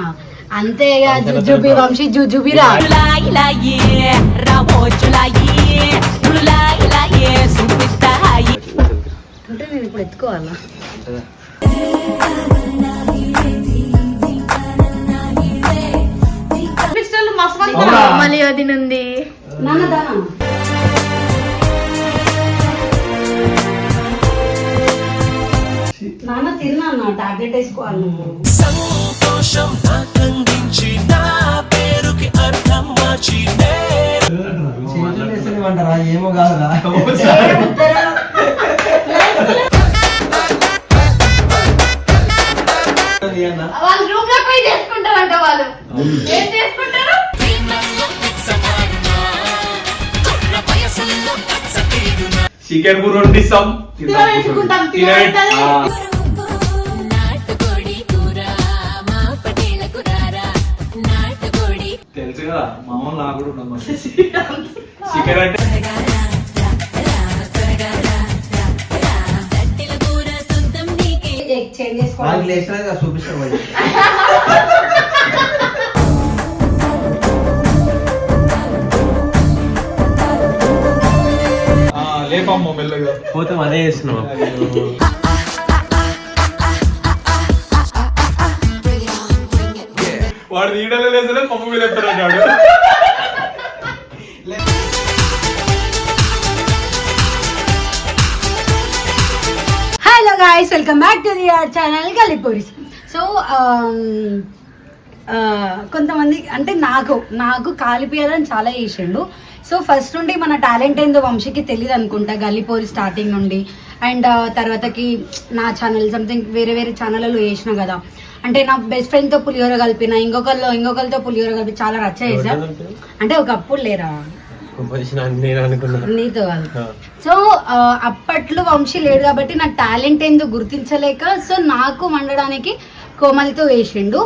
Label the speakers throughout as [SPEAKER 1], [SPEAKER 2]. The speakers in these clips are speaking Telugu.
[SPEAKER 1] ఆ, అంతే ఇక జుజుబి వంశీ
[SPEAKER 2] చూపిస్తాయి
[SPEAKER 1] అంటే నేను ఇప్పుడు ఎత్తుకోవాలా?
[SPEAKER 3] మళ్ళీ అది నుండి
[SPEAKER 1] నాన్న నాన్న తిన్నా అన్న టాబ్లెట్ వేసుకోవాలి నువ్వు.
[SPEAKER 4] సంతోషం నాకందించి నా పేరుకి అర్థం మార్చి
[SPEAKER 5] చేతులు వేసేయమంటారా ఏమో కాదురా.
[SPEAKER 3] వాళ్ళు రూమ్లో పోయి చేసుకుంటారంట వాళ్ళు. ఏం చేసుకుంటారు?
[SPEAKER 6] చికెన్ కూర వండిస్తాం. కదా? మామూలు నాకు కూడా ఉండదు చికెన్ అంటే
[SPEAKER 1] చేంజ్ చేసుకోవాలి.
[SPEAKER 6] లేపమ్మ మెల్లగా.
[SPEAKER 5] పోతే అదే చేస్తున్నాం
[SPEAKER 6] వాడు నీడలో లేసలే పప్పు మీద ఎత్తున్నాడు
[SPEAKER 1] hello guys welcome back to the our channel గలిపూరిస్ so కొంతమంది అంటే నాకు నాకు కాలిపోయాలని చాలా చేసిండు సో ఫస్ట్ నుండి మన టాలెంట్ ఏందో వంశీకి తెలియదు అనుకుంటా గల్లీపోరి స్టార్టింగ్ నుండి. అండ్ uh, తర్వాతకి నా ఛానల్ సంథింగ్ వేరే వేరే ఛానళ్ళలో వేసినా కదా. అంటే నా బెస్ట్ ఫ్రెండ్తో పులిహోర కలిపిన ఇంకొకరిలో ఇంకొకరితో పులిహోర కలిపి చాలా రచ్చ చేసా అంటే ఒకప్పుడు లేరా? నీతో కాదు. సో అప్పట్లో వంశీ లేడు కాబట్టి నా టాలెంట్ ఏందో గుర్తించలేక సో నాకు వండడానికి కోమలితో వేసిండు.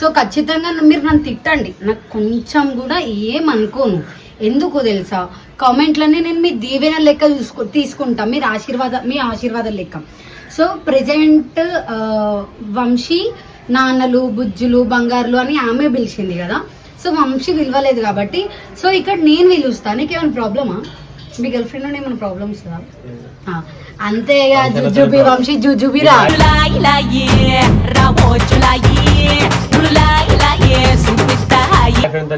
[SPEAKER 1] సో ఖచ్చితంగా మీరు నన్ను తిట్టండి. నాకు కొంచెం కూడా ఏమనుకోను ఎందుకు తెలుసా? కామెంట్లన్నీ నేను మీ దీవెన లెక్క చూసుకు తీసుకుంటా. మీరు ఆశీర్వాద మీ ఆశీర్వాదం లెక్క. సో ప్రజెంట్ వంశీ నాన్నలు బుజ్జులు బంగారులు అని ఆమె పిలిచింది కదా. సో వంశీ విలువలేదు కాబట్టి. సో ఇక్కడ నేను పిలుస్తాను నీకు ఏమైనా ప్రాబ్లమా? మీ గర్ల్ ఫ్రెండ్ ఏమైనా ప్రాబ్లమ్స్ అంతే ఇక జుజుబి వంశీ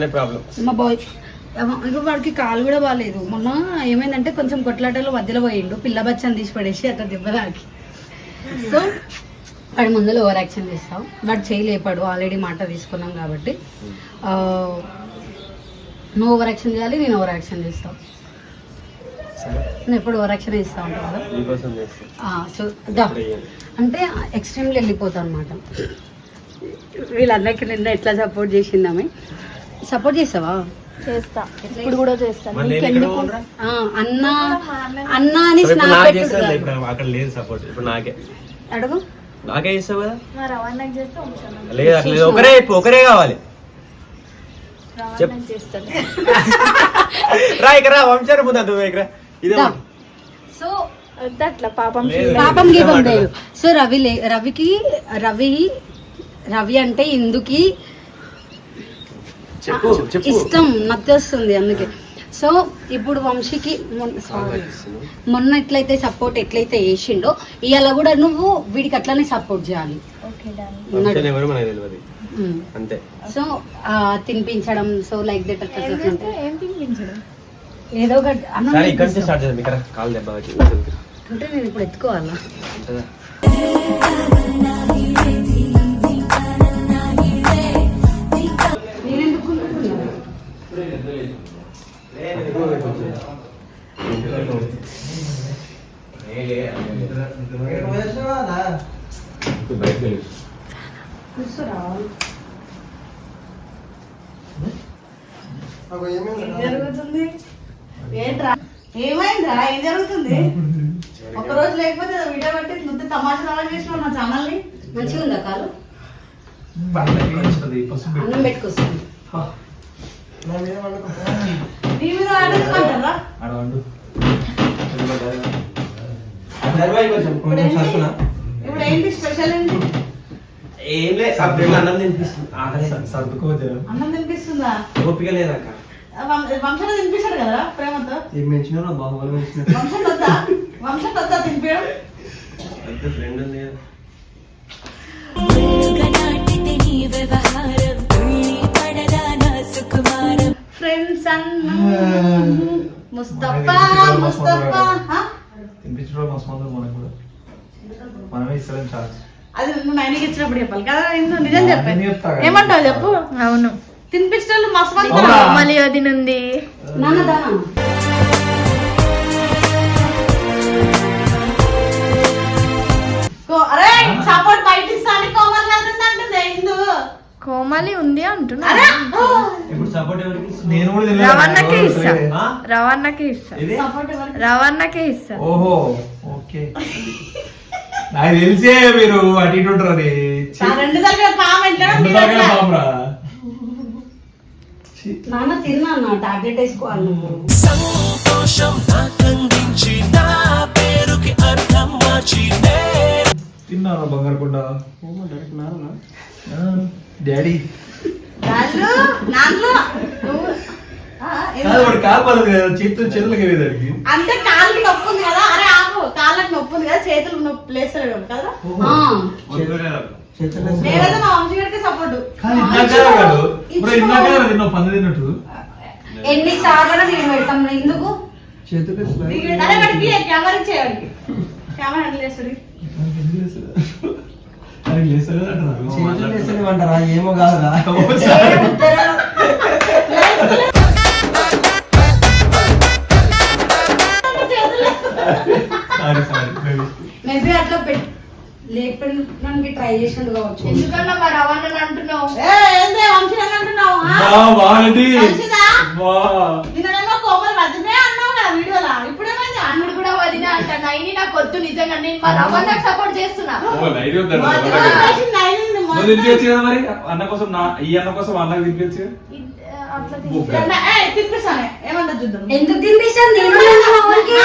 [SPEAKER 5] ప్రాబ్లం
[SPEAKER 1] మా బాయ్ వాడికి కాలు కూడా బాగాలేదు. మొన్న ఏమైందంటే కొంచెం కొట్లాటలో మధ్యలో పోయిండు. పిల్ల బచ్చని తీసి పడేసి అట్లా దెబ్బలాకి సో వాడి ముందర ఓవర్ యాక్షన్ చేస్తాం. వాడు చేయలేపాడు. ఆల్రెడీ మాట తీసుకున్నాం కాబట్టి. ఆ, నువ్వు ఓవర్ యాక్షన్ చేయాలి నేను ఓవర్ యాక్షన్ చేస్తావు నేను ఎప్పుడు ఓవర్ యాక్షన్ ఇస్తా ఉంటావు కదా? సో దా. అంటే ఎక్స్ట్రీమ్లో వెళ్ళిపోతాం అనమాట వీళ్ళందరికీ నిన్న ఎట్లా సపోర్ట్ చేసిందామే సపోర్ట్ చేసావా
[SPEAKER 3] చేస్తా. ఇప్పుడు కూడా చేస్తాను
[SPEAKER 1] అన్న అన్న అని
[SPEAKER 5] ఇప్పుడు
[SPEAKER 1] స్నాప్
[SPEAKER 5] నాకు చేస్తా
[SPEAKER 1] పెట్టుకుంటా
[SPEAKER 5] ఇప్పుడు అక్కడ లేదు సపోర్ట్ ఇప్పుడు నాకే.
[SPEAKER 1] అడుగు.
[SPEAKER 5] నాకే చేస్తావు కదా? లేదు అట్లా లేదు? ఒకరే ఒకరే కావాలి. రా ఇక్కడ వంశారు ముందు అది ఇక్కడ ఇదే.
[SPEAKER 1] సో
[SPEAKER 3] అట్లా పాపం
[SPEAKER 1] పాపం గీపం. లేదు. సో రవి లే రవికి రవి రవి అంటే ఇందుకి
[SPEAKER 5] చెప్పు చెప్పు.
[SPEAKER 1] ఇష్టం నచ్చేస్తుంది అందుకే. సో ఇప్పుడు వంశీకి మొన్న ఎట్లయితే సపోర్ట్ ఎట్లయితే చేసిండో ఇవాళ కూడా నువ్వు వీడికి అట్లనే సపోర్ట్ చేయాలి.
[SPEAKER 5] అంతే.
[SPEAKER 1] సో ఆ, తినిపించడం సో లైక్ దట్ ఏదో ఒకటి అంటే నేను ఇప్పుడు ఎత్తుకోవాలా?
[SPEAKER 7] జరుగుతుంది ఏంట్రా ఏమైందిరా ఏం జరుగుతుంది? ఒక రోజు లేకపోతే వీడియో పెట్టి నువ్వు తమాషా అలా చేసినావు నా ఛానల్ని
[SPEAKER 1] మంచిగా ఉందా కాలు
[SPEAKER 6] పసుపు
[SPEAKER 1] అన్నం పెట్టుకొస్తాను.
[SPEAKER 7] నీ మీద ఆడుకుంటారా ఇప్పుడు ఏంటి? స్పెషల్ ఏంటి
[SPEAKER 5] ఏం లేదు అప్పుడు అన్నం తినిపిస్తుంది. ఆకలి
[SPEAKER 6] సర్దుకో జర
[SPEAKER 7] అన్నం తినిపిస్తుందా?
[SPEAKER 5] ఓపిక లేదక్క
[SPEAKER 7] వం- వంశంలో తినిపిస్తాడు కదా ప్రేమతో?
[SPEAKER 8] ఏం పెంచినారో బాహుబలి పెంచిన
[SPEAKER 7] వంశం వద్దా? వంశం వద్దా తినిపించడం
[SPEAKER 5] పెద్ద ఫ్రెండ్ ఉంది కదా.
[SPEAKER 7] ఫ్రెండ్స్ అన్న. ముస్తఫా ముస్తఫా?
[SPEAKER 6] తినిపించడం మస్తు మంది మనకు కూడా మనమే ఇస్తాం చార్జ్
[SPEAKER 7] అది నువ్వు నైన్కి ఇచ్చినప్పుడు చెప్పాలి కదా ఇందు నిజం చెప్పే
[SPEAKER 6] నేను చెప్తా కదా.
[SPEAKER 7] ఏమంటావు చెప్పు
[SPEAKER 9] అవును
[SPEAKER 7] తినిపించడం
[SPEAKER 6] అవునా?
[SPEAKER 7] ఉన్నారు.
[SPEAKER 9] మళ్ళీ వదిన ఉంది
[SPEAKER 1] నాన్న
[SPEAKER 7] కోమలి
[SPEAKER 9] ఉంది అంటున్నా?
[SPEAKER 6] నేను.
[SPEAKER 9] రవణకే ఇస్తా? రవణకే ఇస్తా. రవణకే ఇస్తా.
[SPEAKER 6] ఓహో ఓకే. నాకు తెలిసే మీరు అటు ఇటు ఉంటారు
[SPEAKER 7] ఆ రెండు దగ్గర
[SPEAKER 6] రెండు
[SPEAKER 1] నాన్న టాబ్లెట్ వేసుకోవాలి నువ్వు.
[SPEAKER 4] సంతోషం నాకందించి నా పేరుకి అర్థం మార్చి
[SPEAKER 6] బంగారు కొండ? డాడీ
[SPEAKER 7] నాన్లు
[SPEAKER 6] కాదు వాడు కదా చేతులు చేతులకి
[SPEAKER 7] అంటే కాళ్ళకి నొప్పి ఉంది కదా అరే ఆపు కాళ్ళకి నొప్పి ఉంది కదా చేతులు నొప్పి లేస్తారు కదా?
[SPEAKER 1] ఆ,
[SPEAKER 8] చేతులు
[SPEAKER 7] నేనైతే మా వంశీ గారికి సపోర్ట్.
[SPEAKER 6] తిన్నట్టు?
[SPEAKER 1] ఎన్ని సార్లు నేను పెడతాం ఎందుకు?
[SPEAKER 8] చేతులు
[SPEAKER 7] కెమెరా కెమెరా
[SPEAKER 8] వేసేమంటారా ఏమో కాదురా.
[SPEAKER 1] మేబీ అట్లా పెట్ లేపడానికి ట్రై చేసినట్టు కావచ్చు.
[SPEAKER 3] ఎందుకన్నా మరి అవన్నీ అంటున్నావు
[SPEAKER 7] ఆ?
[SPEAKER 6] బా, బాగుంది.
[SPEAKER 7] మంచిదా?
[SPEAKER 6] బా.
[SPEAKER 7] నిన్ననేమో కోమల్ వద్దునే అన్నావు కదా వీడియోలో ఇప్పుడేమైంది
[SPEAKER 3] అన్నుడు కూడా వదిన అంట నైని నాకు వద్దు నిజంగా నేను మా రవణకు సపోర్ట్ చేస్తున్నా.
[SPEAKER 6] నువ్వు తినిపించచ్చు కదా మరి? అన్న కోసం నా ఈ అన్న కోసం అన్నకు తినిపించు
[SPEAKER 3] ఇద్- అట్లా
[SPEAKER 6] బుగ్గ.
[SPEAKER 7] ఏ తిప్పిస్తానే ఏమన్నా చూద్దాం.
[SPEAKER 1] ఎందుకు తినిపిస్తాను నేను లేను మా ఊరికి.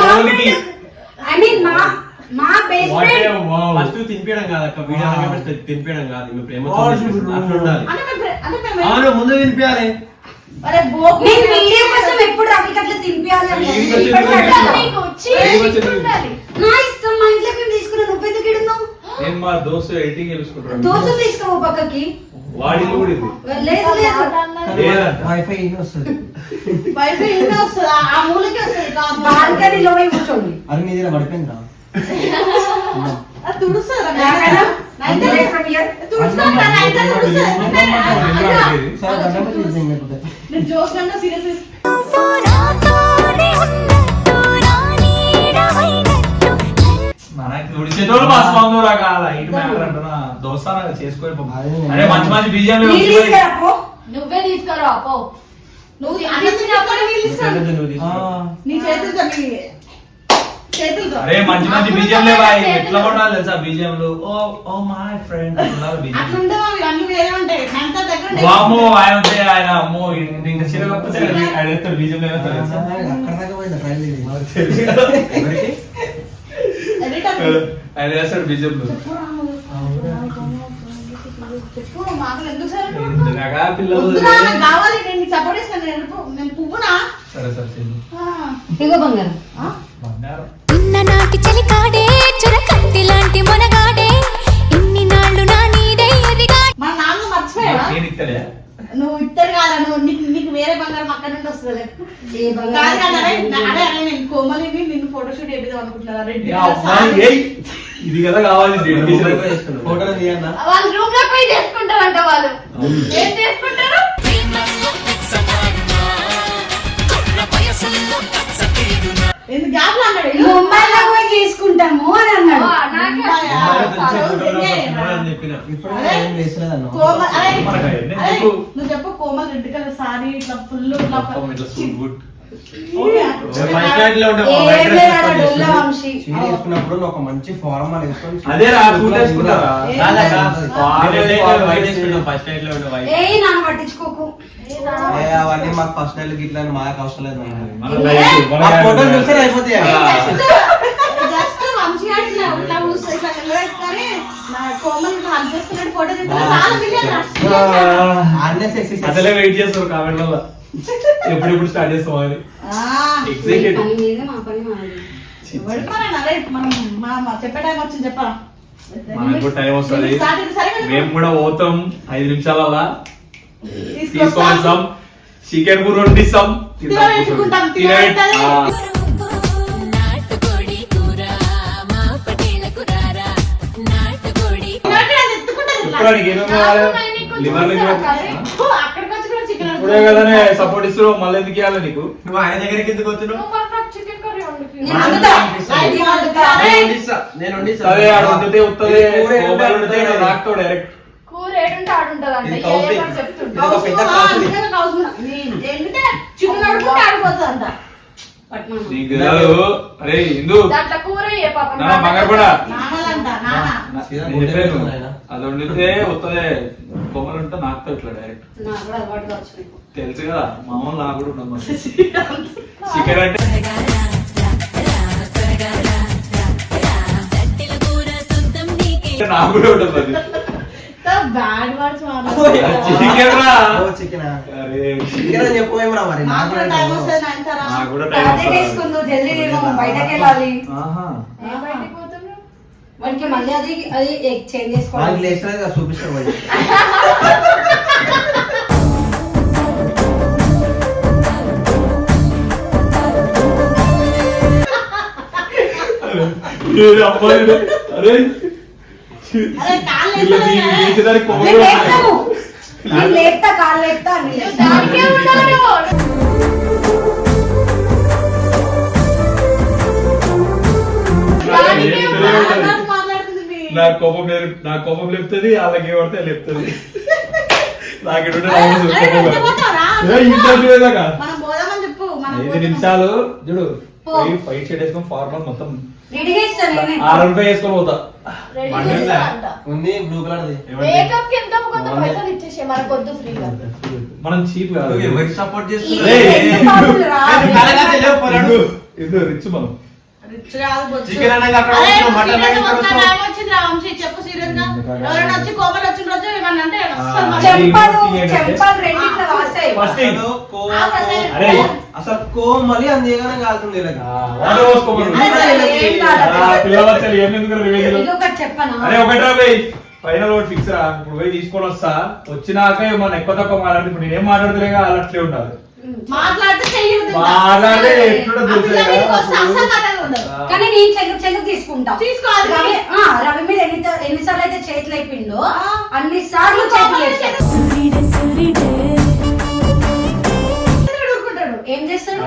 [SPEAKER 6] మామూలుకి.
[SPEAKER 1] ఐ మీన్ మా మా best
[SPEAKER 6] what a
[SPEAKER 1] friend
[SPEAKER 6] wow.
[SPEAKER 5] First తినిపించడం కాదు అక్క వీడియో అనగా తినిపించడం కాదు. మీ ప్రేమ. అట్లా ఉండాలి అవును ముందు తినిపించాలి
[SPEAKER 1] నేను వీడియో కోసం ఎప్పుడు రవికి అట్లా తినిపించాలి నా ఇష్టం మా ఇంట్లో మేము తీసుకున్నాం నువ్వు ఎందుకు ఇడున్నావు?
[SPEAKER 6] నేను మా దోస్తు ఎడిటింగ్ చేసుకుంటాను
[SPEAKER 1] దోశ తీసుకోవు పక్కకి.
[SPEAKER 6] వాడి కూడా ఇది.
[SPEAKER 1] లేదు లేదు.
[SPEAKER 6] లేదంట.
[SPEAKER 8] వైఫై ఇన్ని వస్తుంది.
[SPEAKER 7] వైఫై ఇంట్లో వస్తుంది. ఆ- ఆ మూలకి వస్తుంది కాదు.
[SPEAKER 1] బాల్కనీలో పోయి కూర్చోండి.
[SPEAKER 8] అది మీ దగ్గర పడిపోయిందిరా.
[SPEAKER 7] అది
[SPEAKER 6] ఉడిచేటోళ్ళు మస్తు మంది రకాల ఇటు మ్యాటర్ అంటున్నా దోస్తా. అరే మంచి మంచి బీజం
[SPEAKER 1] నీళ్ళు తీసుకురా పో.
[SPEAKER 3] నువ్వే తీసుకురా
[SPEAKER 7] నువ్వు
[SPEAKER 5] నువ్వు
[SPEAKER 7] చేతులతో
[SPEAKER 6] అరే మంచి మంచి బీజం లేవా ఎట్లా కొట్టాలి తెలుసా బీజంలు ఓ ఓ మై ఫ్రెండ్ బీజం
[SPEAKER 7] అట్లుంటే అవి అన్ని వేరే ఉంటాయి. అంత దగ్గర ఉంటాయి.
[SPEAKER 6] వామో ఆయన ఉంటే ఆయన అమ్మో ఇంక- చిరగకపోతే ఆయన ఎత్తాడు బీజం లేదు. ఆయన వేస్తాడు బీజంలు
[SPEAKER 7] సరే
[SPEAKER 1] బంగారం.
[SPEAKER 6] బంగారం.
[SPEAKER 2] నాటి చలికాడే చురకత్తి లాంటి మొనగాడే. ఇన్ని నాళ్ళు నా నీడై ఎదిగా.
[SPEAKER 7] మా నాన్న మర్చిపోయావా?
[SPEAKER 6] నేను ఇస్తలే
[SPEAKER 7] నువ్వు ఇద్దరు కాదా? నువ్వు నీకు నీకు వేరే బంగారం అక్కడ నుండి వస్తుంది
[SPEAKER 1] ఏ
[SPEAKER 7] కాదు
[SPEAKER 1] బంగారం?
[SPEAKER 7] కాదు అరే నా- అరే అరే నేను కోమలిని నిన్ను ఫోటోషూట్ చేపిద్దాం అనుకుంటున్నా రెడ్డి.
[SPEAKER 6] ఏ అమ్మాయి, ఏయ్, ఇది కదా కావాలి
[SPEAKER 5] ఫోటో
[SPEAKER 8] తీయన్నా?
[SPEAKER 3] వాళ్ళు రూమ్లో పోయి చేసుకుంటారంట వాళ్ళు. ఏం చేసుకుంటారు?
[SPEAKER 7] ఎందుకు గ్యాప్ అన్నాడు
[SPEAKER 1] ముంబైలో పోయి అని అన్నాడు.
[SPEAKER 7] నువ్వు చెప్పు కోమల్ రెడ్ కలర్ సారీ ఇట్లా ఫుల్
[SPEAKER 8] వేసుకున్నప్పుడు ఒక మంచి ఫారం
[SPEAKER 6] అదే
[SPEAKER 1] పట్టించుకోకు
[SPEAKER 8] అవన్నీ మాకు ఫస్ట్ నెల గిట్ల మాకు అవసరం లేదు
[SPEAKER 6] ఫోటో
[SPEAKER 8] చూస్తే అయిపోతాయి
[SPEAKER 6] వెయిట్ చేస్తారు స్టార్ట్
[SPEAKER 7] టైం
[SPEAKER 6] వస్తుంది. మేము కూడా పోతాం ఐదు నిమిషాల
[SPEAKER 7] తీసుకొస్తాం.
[SPEAKER 6] చికెన్ కూర వండిస్తాం.
[SPEAKER 7] తినబెట్టుకుంటాం, తినబెట్టాలి.
[SPEAKER 6] ఇప్పుడు కదనే సపోర్ట్ ఇస్తున్నావు. మళ్ళీ ఎందుకు ఇవ్వాలి నీకు?
[SPEAKER 5] నువ్వు ఆయన దగ్గరికి ఎందుకు వచ్చినావు?
[SPEAKER 1] నేను వండుతా.
[SPEAKER 6] వస్తుంది. నాకుతో డైరెక్ట్
[SPEAKER 3] ఏడుంటే ఆడుంటది అంట చెప్తుంటా.
[SPEAKER 6] నీకు అరే ఇందు.
[SPEAKER 3] దాంట్లో కూర ఏ పాప.
[SPEAKER 6] నా మగ కూడా.
[SPEAKER 7] నాన్నలంట నాన్న.
[SPEAKER 6] నేను చెప్పాను అది వండితే వస్తుంది బొమ్మలు ఉంటే నాకుతో ఇట్లా డైరెక్ట్.
[SPEAKER 1] నాకు.
[SPEAKER 6] తెలుసు కదా మామూలు నాకు కూడా ఉండదు చికెన్ అంటే
[SPEAKER 2] నీకే
[SPEAKER 6] నాకు కూడా ఉంటుంది అది.
[SPEAKER 7] బ్యాడ్ వర్డ్స్
[SPEAKER 6] చికెన్ రా.
[SPEAKER 8] ఓ, chicken ఆ?
[SPEAKER 6] అరే
[SPEAKER 8] chicken అని చెప్పు ఏమిరా మరి
[SPEAKER 7] నాకు
[SPEAKER 8] నాకు
[SPEAKER 7] కూడా
[SPEAKER 8] కూడా
[SPEAKER 7] టైం
[SPEAKER 8] తెలియదు.
[SPEAKER 7] వస్తుంది నైన్తారా
[SPEAKER 6] నాకు కూడా టైం
[SPEAKER 1] టాబ్లెట్
[SPEAKER 6] వస్తుంది.
[SPEAKER 1] వేసుకుందు జల్దీ నేను బయటకి వెళ్ళాలి.
[SPEAKER 6] ఆహా.
[SPEAKER 3] ఏ బయటికి పోతున్నావు
[SPEAKER 1] వాడికి మళ్ళీ అది అది చేంజ్ చేసుకోవాలి.
[SPEAKER 6] అమ్మాయి అరే. నీ-
[SPEAKER 1] లేపుతా లేపుతా
[SPEAKER 3] దానికే ఉన్నాడు
[SPEAKER 6] కోపం లేదు నా కోపం లేపుతుంది వాళ్ళకి ఏమడితే లేపుతుంది. నాకు ఇంటర్వ్యూ. నిమిషాలు? చూడు ఫైట్ షర్ట్ వేసుకొని ఫార్మల్ మొత్తం
[SPEAKER 1] రెడీగా ఇస్తాను నేనే.
[SPEAKER 6] ఆరు రూపాయలు వేసుకొని పోతా.
[SPEAKER 8] ఉంది బ్లూ కలర్?
[SPEAKER 3] మేకప్కి ఎంత కొంత పైసలు ఇచ్చేసే మనకు వద్దు ఫ్రీగా
[SPEAKER 6] మనం చీప్ కాదు.
[SPEAKER 5] ఎవరికి సపోర్ట్
[SPEAKER 1] ఈ
[SPEAKER 5] చేస్తున్నావు
[SPEAKER 6] ఏయ్,
[SPEAKER 1] రెండు పాపులు రా.
[SPEAKER 6] ఇదిగో, ఇదిగో రిచ్ మనం.
[SPEAKER 5] చికెన్ అక్కడ మటన్
[SPEAKER 7] చెప్పు సీరియస్గా ఎవరైనా వచ్చి కోపలు వచ్చిన రోజు ఏమన్నా అంటే
[SPEAKER 1] చెంపలు? చెంపలు రెండిట్లా
[SPEAKER 8] అసలు కాలుతుంది
[SPEAKER 6] ఫైనల్ ఫిక్స్ రా ఇప్పుడు పోయి తీసుకొని వస్తా. వచ్చినాక మన ఎక్కువ తక్కువ మాట్లాడి ఇప్పుడు నేనేం మాట్లాడతలేగా? అలట్లే ఉండాలి.
[SPEAKER 7] మాట్లాడితే.
[SPEAKER 1] కానీ నేను చెల్లు చెల్లు తీసుకుంటా.
[SPEAKER 7] తీసుకోవాలి.
[SPEAKER 1] రవి ఆ, రవి మీద ఎన్ని ఎన్నిసార్లు అయితే చేతులు అయిపోయిందో. అన్ని సార్లు చేతులు. ఏం చేస్తాడు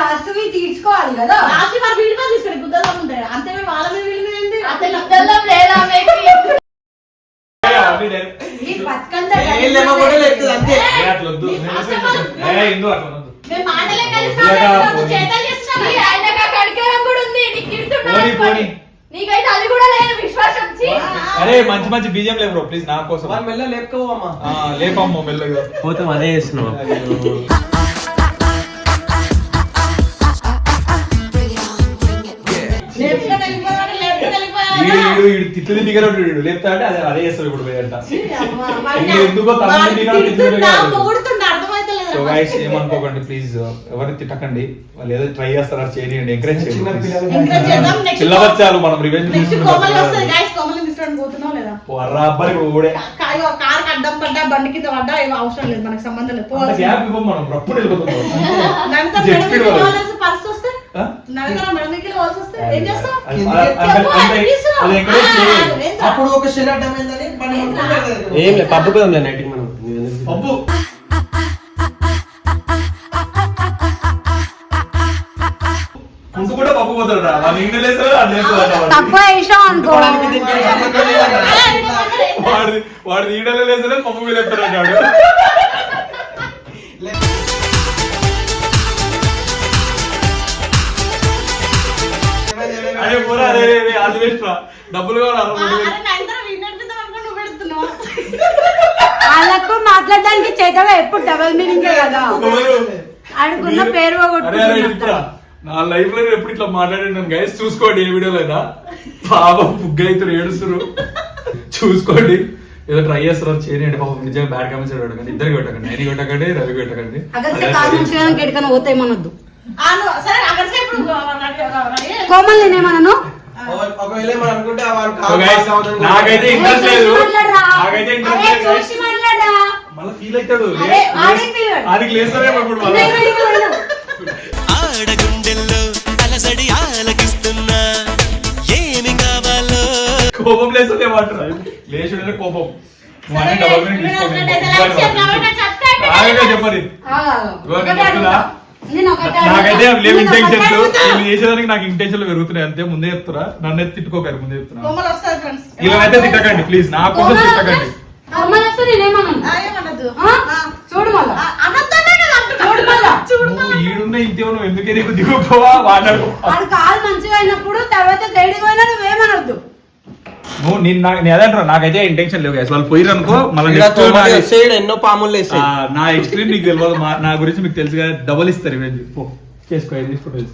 [SPEAKER 1] లాస్ట్ వి తీసుకోవాలి కదా.
[SPEAKER 7] లాస్ట్ మరి వీడి మీద తీసుకొని గుద్దలో ఉంటాడు. అంతే వాళ్ళ మీద వీళ్ళ మీద
[SPEAKER 3] అతను లేదా. నీకైతే అది కూడా లేదు విశ్వాసం. ఛీ.
[SPEAKER 6] అరే మంచి మంచి బీజం లేవు బ్రో. ప్లీజ్ నా కోసం.
[SPEAKER 8] మెల్ల లేపుకోవమ్మా.
[SPEAKER 6] ఆ, లేపమ్మ మెల్లగా.
[SPEAKER 8] పోతే అదే చేస్తున్నావు
[SPEAKER 6] ఈడు ఈడు తిట్లు తిండిగా వీడు లేపుతా అంటే అదే అదే చేస్తాడు ఇప్పుడు ఎందుకో సో. గైస్ ఏమనుకోకండి ప్లీజ్ ఎవరిని తిట్టకండి. వాళ్ళు ఏదో ట్రై చేస్తారా చేయండి ఎంకరేజ్ చేయండి మనం రివెంజ్ ఓడే
[SPEAKER 7] కార్ అడ్డం పడ్డా బండి కింద పడ్డా ఏమో అవసరం లేదు మనకు సంబంధం లేదు.
[SPEAKER 6] గ్యాప్ ఇవ్వం మనం అప్పుడు
[SPEAKER 8] ఒక? ఏం లేదు పబ్బు పోదాం నైట్కి మనం.
[SPEAKER 6] పప్పు కుంటు కూడా పప్పు పోతాడు రా లేస్తాడు అది లేస్తాడు
[SPEAKER 1] తక్కువ వేసాం అనుకో.
[SPEAKER 6] వాడు వాడు ఈడలే పప్పు మీద అరే పోరా అరే అది వేస్ట్ డబ్బులు
[SPEAKER 1] వాళ్ళకు మాట్లాడడానికి చేతగా ఎప్పుడు డబల్ మీనింగ్ కదా. అనుకున్న పేరు పోగొట్టుకుంటున్నా
[SPEAKER 6] నా లైఫ్లో ఎప్పుడు ఇట్లా మాట్లాడినాను గైస్ చూసుకోండి ఏ వీడియోలో అయినా. పాపం బుగ్గైతురు ఏడుస్తురు. చూసుకోండి. ఏదో ట్రై చేస్తారు? చేయండి పాపం నిజంగా బ్యాడ్ కామెంట్స్ పెట్టకండి. ఇద్దరికి పెట్టకండి. నేను కొట్టకండి రవి పెట్టకండి
[SPEAKER 1] అగస్తే కాలు మంచిగా ఎక్కడికైనా పోతాయి మనొద్దు
[SPEAKER 7] ఆ, నువ్వు- సరే అక్కడ సేపు నువ్వు రెడీ- రెడీ అయ్యి.
[SPEAKER 1] కోమల్ నేనేమన్నాను.
[SPEAKER 6] నాకైతే ఇంట్రెస్ట్ లేదు. నాకైతే ఇంట్రెస్ట్ లేదు. మళ్ళీ ఫీల్ అవుతాడు. లేస్తారేమో ఇప్పుడు.
[SPEAKER 4] ఆడగుండెల్లో అలసడి ఆలకిస్తున్నా. ఏమి కావాలో?
[SPEAKER 6] కోపం లేస్తుంది ఏమంటారు? లేచుడే కోపం. డబల్ చెప్పండి. నాకైతే. లేవు ఇంటెన్షన్స్. నేను చేసేదానికి నాకు ఇంటెన్షన్లు పెరుగుతున్నాయి. అంతే ముందే చెప్తున్నా. నన్ను ఎత్తి తిట్టుకోకండి ముందే చెప్తున్నా.
[SPEAKER 7] కోమలు వస్తారు ఫ్రెండ్స్
[SPEAKER 6] ఇలా అయితే తిట్టకండి ప్లీజ్ నా కోసం తిట్టకండి.
[SPEAKER 7] కదా
[SPEAKER 6] ఈడున్న ఇంతే నువ్వు ఎందుకే నీకు దిగుకోవా?
[SPEAKER 1] వాడు కాలు మంచిగా అయినప్పుడు తర్వాత గైడ్కి పోయినా నువ్వేమనొద్దు
[SPEAKER 6] నువ్వు నేను నాకు నేను అదే అంటున్నా నాకైతే ఇంటెన్షన్ లేవు. వాళ్ళు పోయిరు అనుకో మళ్ళీ
[SPEAKER 8] ఎన్నో పాములు
[SPEAKER 6] నా ఎక్స్పీరియన్స్ నీకు తెలియదు మా- నా గురించి మీకు తెలుసు కదా డబల్ ఇస్తారు ఇవన్నీ. పో చేసుకో ఏది తీసుకుంటే